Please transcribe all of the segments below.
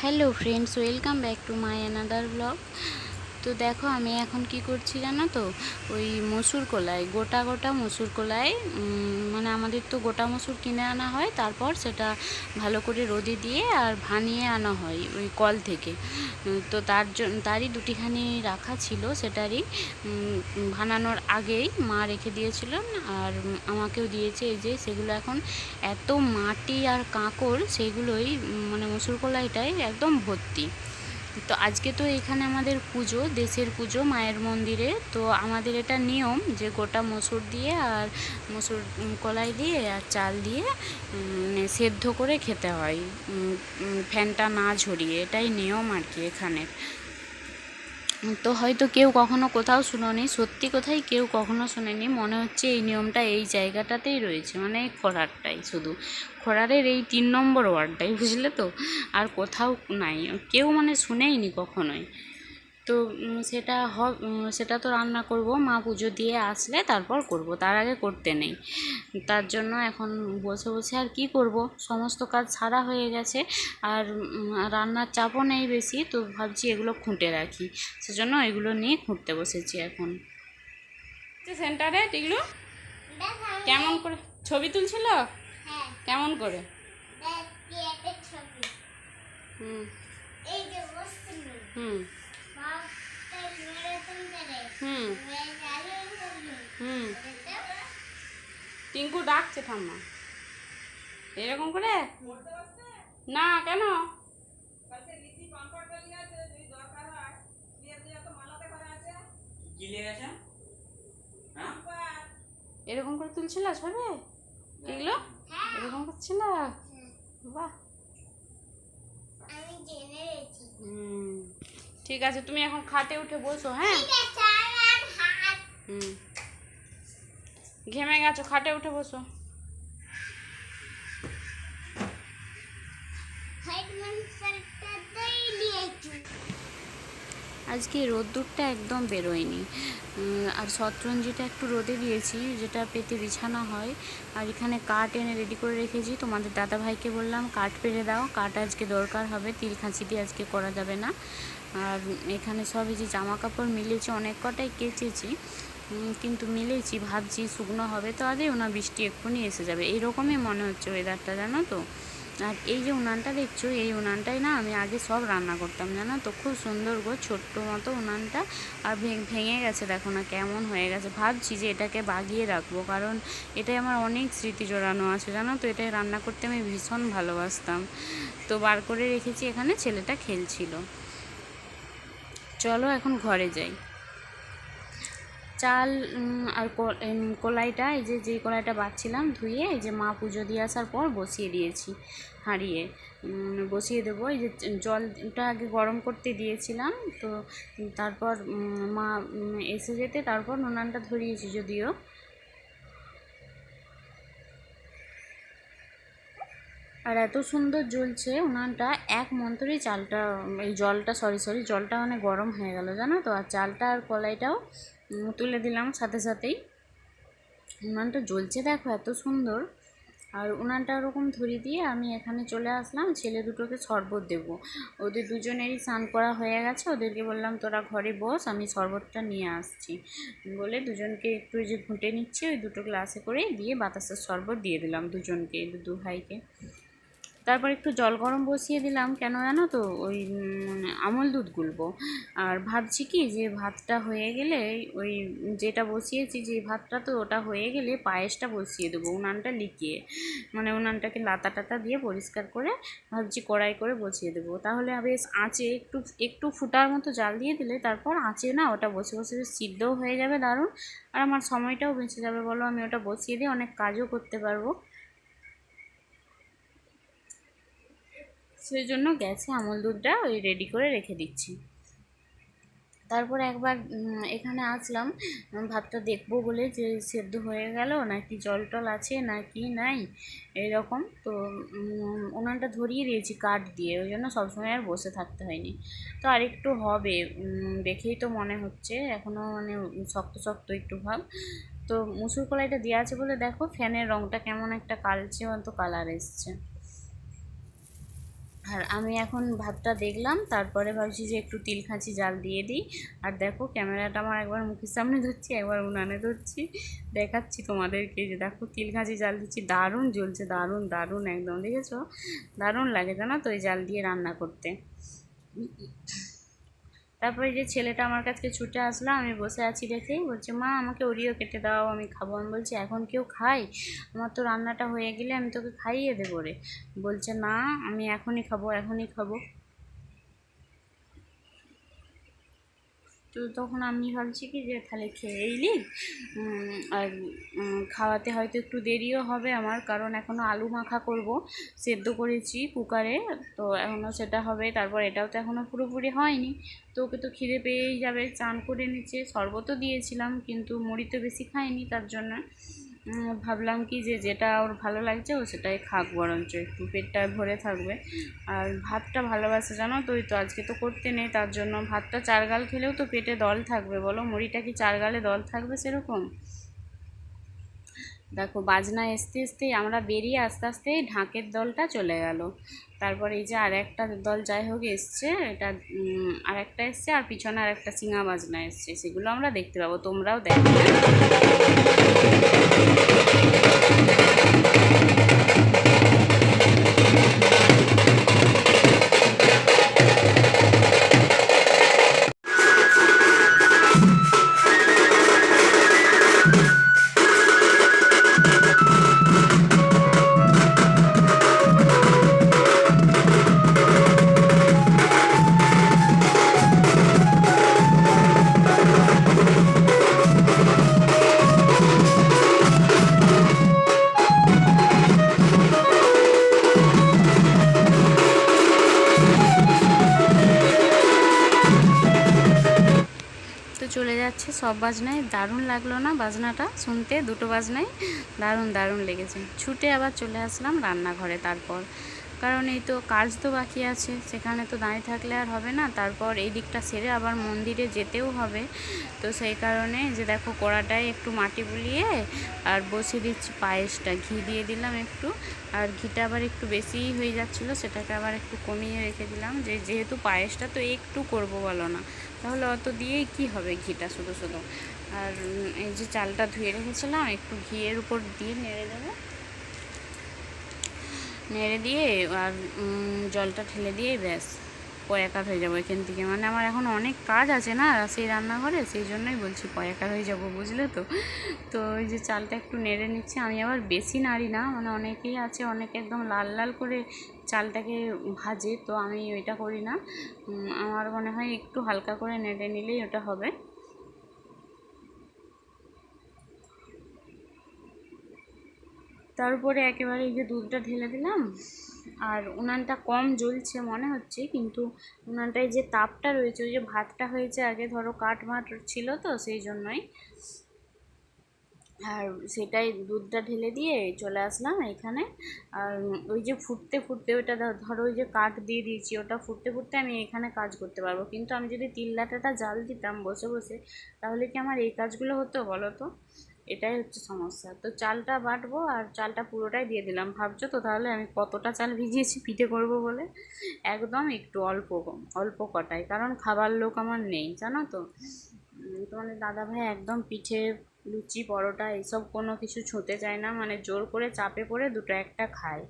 Hello friends, welcome back to my another vlog. তো দেখো আমি এখন কি করছি জানো তো ওই মসুর কলাই গোটা গোটা মসুর কলাই মানে আমাদের তো গোটা মসুর কিনে আনা হয় তারপর সেটা ভালো করে রোদে দিয়ে আর ভানিয়ে আনা হয় ওই কল থেকে তো তার জন্য তারই দুটিখানি রাখা ছিল সেটারই ভানানোর আগেই মা রেখে দিয়েছিলেন আর আমাকেও দিয়েছে এই যে সেগুলো এখন এত মাটি আর কাঁকড় সেগুলোই মানে মসুর কলাইটাই একদম ভর্তি তো আজকে তো এখানে আমাদের পুজো দেশের পুজো মায়ের মন্দিরে তো আমাদের এটা নিয়ম যে গোটা মসুর দিয়ে আর মসুর কলাই দিয়ে আর চাল দিয়ে মানে সেদ্ধ করে খেতে হয় ফ্যানটা না ঝরিয়ে এটাই নিয়ম আর কি এখানের তো হয়তো কেউ কখনো কোথাও শুনোনি সত্যি কোথায় কেউ কখনো শোনেনি মনে হচ্ছে এই নিয়মটা এই জায়গাটাতেই রয়েছে মানে খরারটাই খোরারটাই শুধু খোরারের এই তিন নম্বর ওয়ার্ডটাই বুঝলে তো আর কোথাও নাই কেউ মানে শুনেইনি কখনোই তো সেটা সেটা তো রান্না করব মা পুজো দিয়ে আসলে তারপর করব তার আগে করতে নেই তার জন্য এখন বসে বসে আর কি করব সমস্ত কাজ সারা হয়ে গেছে আর রান্নার চাপও নেই বেশি তো ভাবছি এগুলো খুঁটে রাখি সেজন্য এগুলো নিয়ে খুঁটতে বসেছি এখন সেন্টারে টিগলু কেমন করে ছবি তুলছিল হ্যাঁ। কেমন করে হুম হুম হুম হুম টিঙ্কু ডাকছে ঠাম্মা এরকম করে না কেন হ্যাঁ? এরকম করে তুলছিল সবে এগুলো এরকম করছিল বাহ ঠিক আছে তুমি এখন খাটে উঠে বসো হ্যাঁ হুম ঘেমে গেছো খাটে উঠে বসো আজকে রোদ্দুরটা একদম বেরোয়নি আর শতরঞ্জিটা একটু রোদে দিয়েছি যেটা পেতে বিছানো হয় আর এখানে কাঠ এনে রেডি করে রেখেছি তোমাদের দাদা ভাইকে বললাম কাঠ পেরে দাও কাঠ আজকে দরকার হবে তিল খাঁচি দিয়ে আজকে করা যাবে না আর এখানে সবই যে জামা কাপড় মিলেছে অনেক কটাই কেচেছি কিন্তু মিলেছি ভাবছি শুকনো হবে তো আগে না বৃষ্টি এক্ষুনি এসে যাবে এইরকমই মনে হচ্ছে ওয়েদারটা জানো তো আর এই যে উনানটা দেখছো এই উনানটাই না আমি আগে সব রান্না করতাম জানো তো খুব সুন্দর গো ছোট্ট মতো উনানটা আর ভেঙে গেছে দেখো না কেমন হয়ে গেছে ভাবছি যে এটাকে বাগিয়ে রাখবো কারণ এটাই আমার অনেক স্মৃতি জড়ানো আছে জানো তো এটাই রান্না করতে আমি ভীষণ ভালোবাসতাম তো বার করে রেখেছি এখানে ছেলেটা খেলছিল চলো এখন ঘরে যাই চাল আর কলাইটা এই যে যেই কলাইটা বাচ্ছিলাম ধুয়ে এই যে মা পুজো দিয়ে আসার পর বসিয়ে দিয়েছি হাঁড়িয়ে বসিয়ে দেবো এই যে জলটা আগে গরম করতে দিয়েছিলাম তো তারপর মা এসে যেতে তারপর নুনানটা ধরিয়েছি যদিও আর এত সুন্দর জ্বলছে উনানটা এক মন্তরেই চালটা এই জলটা সরি সরি জলটা মানে গরম হয়ে গেল জানো তো আর চালটা আর কলাইটাও তুলে দিলাম সাথে সাথেই উনানটা জ্বলছে দেখো এত সুন্দর আর উনানটা ওরকম ধরিয়ে দিয়ে আমি এখানে চলে আসলাম ছেলে দুটোকে শরবত দেবো ওদের দুজনেরই স্নান করা হয়ে গেছে ওদেরকে বললাম তোরা ঘরে বস আমি শরবতটা নিয়ে আসছি বলে দুজনকে একটু যে ঘুঁটে নিচ্ছে ওই দুটো গ্লাসে করে দিয়ে বাতাসের শরবত দিয়ে দিলাম দুজনকে দু ভাইকে তারপর একটু জল গরম বসিয়ে দিলাম কেন জানো তো ওই মানে আমল দুধ গুলবো আর ভাবছি কি যে ভাতটা হয়ে গেলে ওই যেটা বসিয়েছি যে ভাতটা তো ওটা হয়ে গেলে পায়েসটা বসিয়ে দেবো উনানটা লিকিয়ে মানে উনানটাকে লাতা টাতা দিয়ে পরিষ্কার করে ভাবছি কড়াই করে বসিয়ে দেবো তাহলে বেশ আঁচে একটু একটু ফুটার মতো জাল দিয়ে দিলে তারপর আঁচে না ওটা বসে বসে সিদ্ধও হয়ে যাবে দারুণ আর আমার সময়টাও বেঁচে যাবে বলো আমি ওটা বসিয়ে দিয়ে অনেক কাজও করতে পারবো সেই জন্য গ্যাসে আমল দুধটা ওই রেডি করে রেখে দিচ্ছি তারপর একবার এখানে আসলাম ভাতটা দেখবো বলে যে সেদ্ধ হয়ে গেল নাকি জল টল আছে নাকি নাই এরকম তো ওনানটা ধরিয়ে দিয়েছি কাঠ দিয়ে ওই জন্য সবসময় আর বসে থাকতে হয়নি তো আর একটু হবে দেখেই তো মনে হচ্ছে এখনও মানে শক্ত শক্ত একটু ভাব তো মুসুর কলাইটা দেওয়া আছে বলে দেখো ফ্যানের রঙটা কেমন একটা কালচে অন্ত কালার এসছে আর আমি এখন ভাতটা দেখলাম তারপরে ভাবছি যে একটু তিল খাঁচি জাল দিয়ে দিই আর দেখো ক্যামেরাটা আমার একবার মুখের সামনে ধরছি একবার উনানে ধরছি দেখাচ্ছি তোমাদেরকে যে দেখো তিল খাঁচি জাল দিচ্ছি দারুণ জ্বলছে দারুণ দারুণ একদম দেখেছো দারুণ লাগে জানা তো এই জাল দিয়ে রান্না করতে তারপরে যে ছেলেটা আমার কাছে ছুটে আসলো আমি বসে আছি দেখেই বলছে মা আমাকে ওরিও কেটে দাও আমি খাবো আমি বলছি এখন কেউ খাই আমার তো রান্নাটা হয়ে গেলে আমি তোকে খাইয়ে দেবো রে বলছে না আমি এখনই খাবো এখনই খাবো তো তখন আমি ভাবছি কি যে তাহলে খেয়েই নি আর খাওয়াতে হয়তো একটু দেরিও হবে আমার কারণ এখনও আলু মাখা করব সেদ্ধ করেছি কুকারে তো এখনও সেটা হবে তারপর এটাও তো এখনও পুরোপুরি হয়নি তো ওকে তো খিদে পেয়েই যাবে চান করে নিচ্ছে শরবতও দিয়েছিলাম কিন্তু মুড়ি তো বেশি খায়নি তার জন্য ভাবলাম কি যে যেটা ওর ভালো লাগছে ও সেটাই খাক বরঞ্চ একটু পেটটা ভরে থাকবে আর ভাতটা ভালোবাসে জানো তো ওই তো আজকে তো করতে নেই তার জন্য ভাতটা চারগাল খেলেও তো পেটে দল থাকবে বলো মুড়িটা কি চারগালে দল থাকবে সেরকম দেখো বাজনা আসতে আসতেই আমরা বেরিয়ে আস্তে আস্তে ঢাকের দলটা চলে গেল তারপর এই যে আর একটা দল যাই হোক এসছে এটা আর একটা এসছে আর পিছনে আর একটা সিঙা বাজনা এসছে সেগুলো আমরা দেখতে পাবো তোমরাও দেখো সব বাজনায় দারুণ লাগলো না বাজনাটা শুনতে দুটো বাজনায় দারুণ দারুণ লেগেছে ছুটে আবার চলে আসলাম রান্নাঘরে তারপর কারণ এই তো কাজ তো বাকি আছে সেখানে তো দাঁড়িয়ে থাকলে আর হবে না তারপর এই দিকটা সেরে আবার মন্দিরে যেতেও হবে তো সেই কারণে যে দেখো কড়াটায় একটু মাটি বুলিয়ে আর বসিয়ে দিচ্ছি পায়েসটা ঘি দিয়ে দিলাম একটু আর ঘিটা আবার একটু বেশিই হয়ে যাচ্ছিলো সেটাকে আবার একটু কমিয়ে রেখে দিলাম যে যেহেতু পায়েসটা তো একটু করব বলো না তাহলে অত দিয়েই কি হবে ঘিটা শুধু শুধু আর এই যে চালটা ধুয়ে রেখেছিলাম একটু ঘিয়ের উপর দিয়ে নেড়ে দেবো নেড়ে দিয়ে আর জলটা ঠেলে দিয়ে ব্যাস পয়াকার হয়ে যাবো এখান থেকে মানে আমার এখন অনেক কাজ আছে না সেই রান্নাঘরে সেই জন্যই বলছি পয়াকার হয়ে যাব বুঝলে তো তো ওই যে চালটা একটু নেড়ে নিচ্ছি আমি আবার বেশি নাড়ি না মানে অনেকেই আছে অনেকে একদম লাল লাল করে চালটাকে ভাজে তো আমি ওইটা করি না আমার মনে হয় একটু হালকা করে নেড়ে নিলেই ওটা হবে তারপরে একেবারে এই যে দুধটা ঢেলে দিলাম আর উনানটা কম জ্বলছে মনে হচ্ছে কিন্তু উনানটায় যে তাপটা রয়েছে ওই যে ভাতটা হয়েছে আগে ধরো কাঠমাট ছিল তো সেই জন্যই আর সেটাই দুধটা ঢেলে দিয়ে চলে আসলাম এখানে আর ওই যে ফুটতে ফুটতে ওটা ধরো ওই যে কাঠ দিয়ে দিয়েছি ওটা ফুটতে ফুটতে আমি এখানে কাজ করতে পারবো কিন্তু আমি যদি তিল লাটাটা জাল দিতাম বসে বসে তাহলে কি আমার এই কাজগুলো হতো বলো তো এটাই হচ্ছে সমস্যা তো চালটা বাটবো আর চালটা পুরোটাই দিয়ে দিলাম ভাবছো তো তাহলে আমি কতটা চাল ভিজিয়েছি পিঠে করব বলে একদম একটু অল্প অল্প কটাই কারণ খাবার লোক আমার নেই জানো তো তোমাদের দাদা ভাই একদম পিঠে লুচি পরোটা এসব কোনো কিছু ছুঁতে চায় না মানে জোর করে চাপে পড়ে দুটো একটা খায়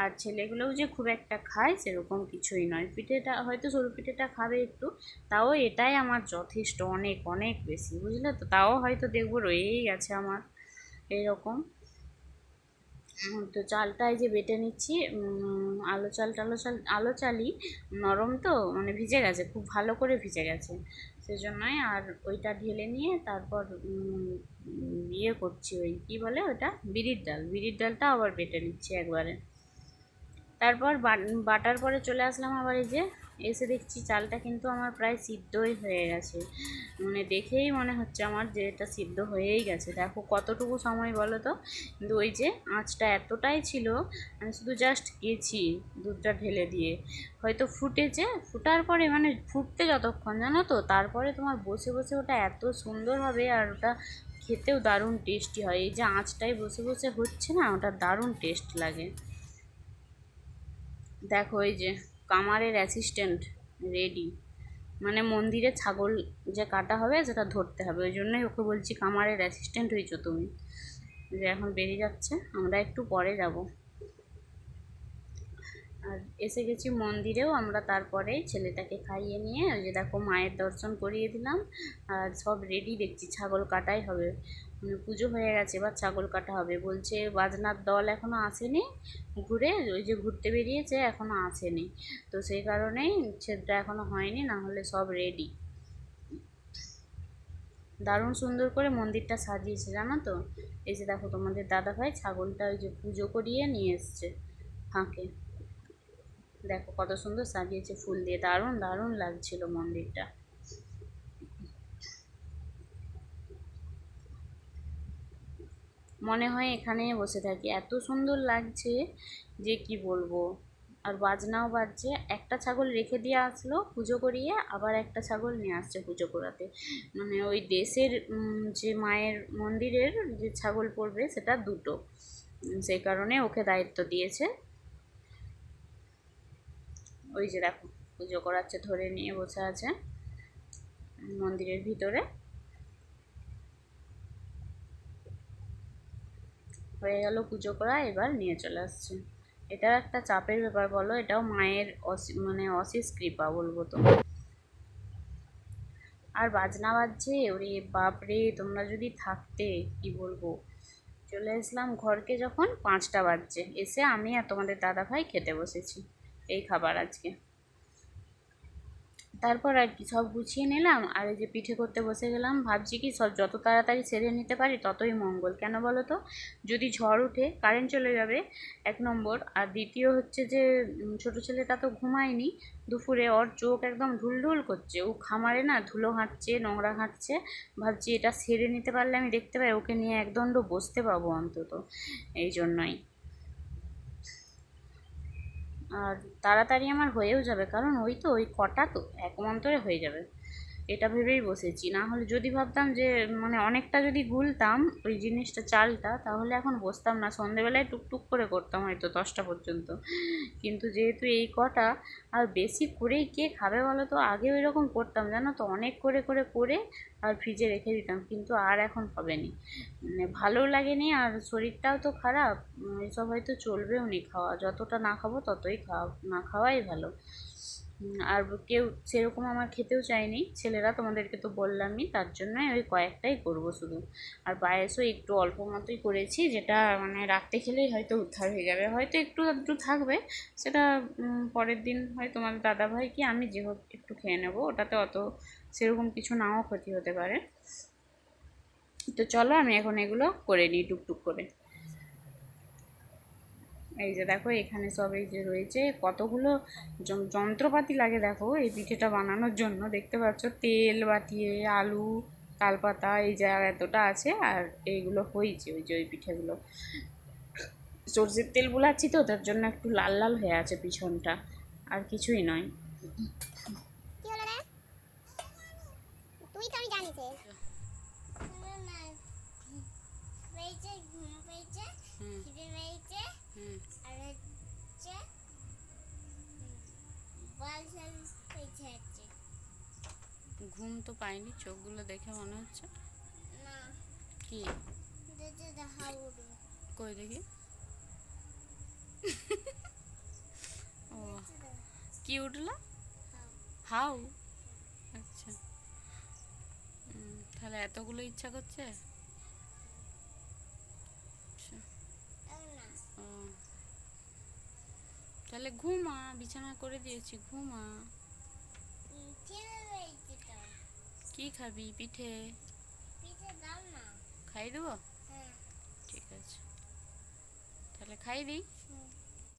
আর ছেলেগুলোও যে খুব একটা খায় সেরকম কিছুই নয় পিঠেটা হয়তো সরু পিঠেটা খাবে একটু তাও এটাই আমার যথেষ্ট অনেক অনেক বেশি বুঝলে তো তাও হয়তো দেখবো রয়েই গেছে আমার এরকম তো চালটা এই যে বেটে নিচ্ছি আলো চাল টালো চাল আলো চালই নরম তো মানে ভিজে গেছে খুব ভালো করে ভিজে গেছে সেজন্যই আর ওইটা ঢেলে নিয়ে তারপর ইয়ে করছি ওই কী বলে ওটা বিড়ির ডাল বিড়ির ডালটা আবার বেটে নিচ্ছি একবারে তারপর বাটার পরে চলে আসলাম আবার এই যে এসে দেখছি চালটা কিন্তু আমার প্রায় সিদ্ধই হয়ে গেছে মানে দেখেই মনে হচ্ছে আমার যে এটা সিদ্ধ হয়েই গেছে দেখো কতটুকু সময় বলো তো কিন্তু ওই যে আঁচটা এতটাই ছিল আমি শুধু জাস্ট গেছি দুধটা ঢেলে দিয়ে হয়তো ফুটেছে ফুটার পরে মানে ফুটতে যতক্ষণ জানো তো তারপরে তোমার বসে বসে ওটা এত সুন্দর হবে আর ওটা খেতেও দারুণ টেস্টি হয় এই যে আঁচটাই বসে বসে হচ্ছে না ওটা দারুণ টেস্ট লাগে দেখো এই যে কামারের অ্যাসিস্ট্যান্ট রেডি মানে মন্দিরে ছাগল যে কাটা হবে সেটা ধরতে হবে ওই জন্যই ওকে বলছি কামারের অ্যাসিস্ট্যান্ট হয়েছো তুমি যে এখন বেরিয়ে যাচ্ছে আমরা একটু পরে যাব আর এসে গেছি মন্দিরেও আমরা তারপরে ছেলেটাকে খাইয়ে নিয়ে ওই যে দেখো মায়ের দর্শন করিয়ে দিলাম আর সব রেডি দেখছি ছাগল কাটাই হবে পুজো হয়ে গেছে এবার ছাগল কাটা হবে বলছে বাজনার দল এখনও আসেনি ঘুরে ওই যে ঘুরতে বেরিয়েছে এখনও আসেনি তো সেই কারণেই ছেদটা এখনও হয়নি না হলে সব রেডি দারুণ সুন্দর করে মন্দিরটা সাজিয়েছে জানো তো এই যে দেখো তোমাদের দাদা ভাই ছাগলটা ওই যে পুজো করিয়ে নিয়ে এসছে ফাঁকে দেখো কত সুন্দর সাজিয়েছে ফুল দিয়ে দারুণ দারুণ লাগছিল মন্দিরটা মনে হয় এখানে বসে থাকি এত সুন্দর লাগছে যে কি বলবো আর বাজনাও বাজছে একটা ছাগল রেখে দিয়ে আসলো পুজো করিয়ে আবার একটা ছাগল নিয়ে আসছে পুজো করাতে মানে ওই দেশের যে মায়ের মন্দিরের যে ছাগল পড়বে সেটা দুটো সেই কারণে ওকে দায়িত্ব দিয়েছে ওই যে দেখো পুজো করাচ্ছে ধরে নিয়ে বসে আছে মন্দিরের ভিতরে হয়ে গেল পুজো করা এবার নিয়ে চলে আসছে এটা একটা চাপের ব্যাপার বলো এটাও মায়ের অসি মানে অশেষ কৃপা বলবো তো আর বাজনা বাজছে ওরে বাপরে তোমরা যদি থাকতে কি বলবো চলে আসলাম ঘরকে যখন পাঁচটা বাজছে এসে আমি আর তোমাদের দাদা ভাই খেতে বসেছি এই খাবার আজকে তারপর আর কি সব গুছিয়ে নিলাম আর এই যে পিঠে করতে বসে গেলাম ভাবছি কি সব যত তাড়াতাড়ি সেরে নিতে পারি ততই মঙ্গল কেন বলো তো যদি ঝড় উঠে কারেন্ট চলে যাবে এক নম্বর আর দ্বিতীয় হচ্ছে যে ছোট ছেলেটা তো ঘুমায়নি দুপুরে ওর চোখ একদম ঢুলঢুল করছে ও খামারে না ধুলো হাঁটছে নোংরা হাঁটছে ভাবছি এটা সেরে নিতে পারলে আমি দেখতে পাই ওকে নিয়ে একদণ্ড বসতে পাবো অন্তত এই জন্যই আর তাড়াতাড়ি আমার হয়েও যাবে কারণ ওই তো ওই কটা তো এক মন্তরে হয়ে যাবে এটা ভেবেই বসেছি না হলে যদি ভাবতাম যে মানে অনেকটা যদি গুলতাম ওই জিনিসটা চালটা তাহলে এখন বসতাম না সন্ধেবেলায় টুকটুক করে করতাম হয়তো দশটা পর্যন্ত কিন্তু যেহেতু এই কটা আর বেশি করেই কে খাবে বলো তো আগে ওই রকম করতাম জানো তো অনেক করে করে করে আর ফ্রিজে রেখে দিতাম কিন্তু আর এখন হবেনি মানে ভালো লাগেনি আর শরীরটাও তো খারাপ এসব হয়তো চলবেও নি খাওয়া যতটা না খাবো ততই খাওয়া না খাওয়াই ভালো আর কেউ সেরকম আমার খেতেও চায়নি ছেলেরা তোমাদেরকে তো বললামই তার জন্য ওই কয়েকটাই করব শুধু আর পায়েসও একটু অল্প মতোই করেছি যেটা মানে রাত্রে খেলেই হয়তো উদ্ধার হয়ে যাবে হয়তো একটু একটু থাকবে সেটা পরের দিন হয় তোমার দাদাভাই কি আমি যেহেতু একটু খেয়ে নেব ওটাতে অত সেরকম কিছু নাও ক্ষতি হতে পারে তো চলো আমি এখন এগুলো করে নিই টুকটুক করে এই যে দেখো এখানে সব এই যে রয়েছে কতগুলো যন্ত্রপাতি লাগে দেখো এই পিঠেটা বানানোর জন্য দেখতে পাচ্ছ তেল বাটিয়ে আলু তালপাতা এই যে আর এতটা আছে আর এইগুলো হয়েছে ওই যে ওই পিঠেগুলো সর্ষের তেল বোলাচ্ছি তো তার জন্য একটু লাল লাল হয়ে আছে পিছনটা আর কিছুই নয় হুম ঘুম তো পাইনি চোখগুলো দেখে মনে হচ্ছে কি কই দেখি ও কি উঠলো হাউ আচ্ছা তাহলে এতগুলো ইচ্ছা করছে তাহলে ঘুমা বিছানা করে দিয়েছি ঘুমা কি খাবি পিঠে খাই দেবো হ্যাঁ। ঠিক আছে তাহলে খাই দিই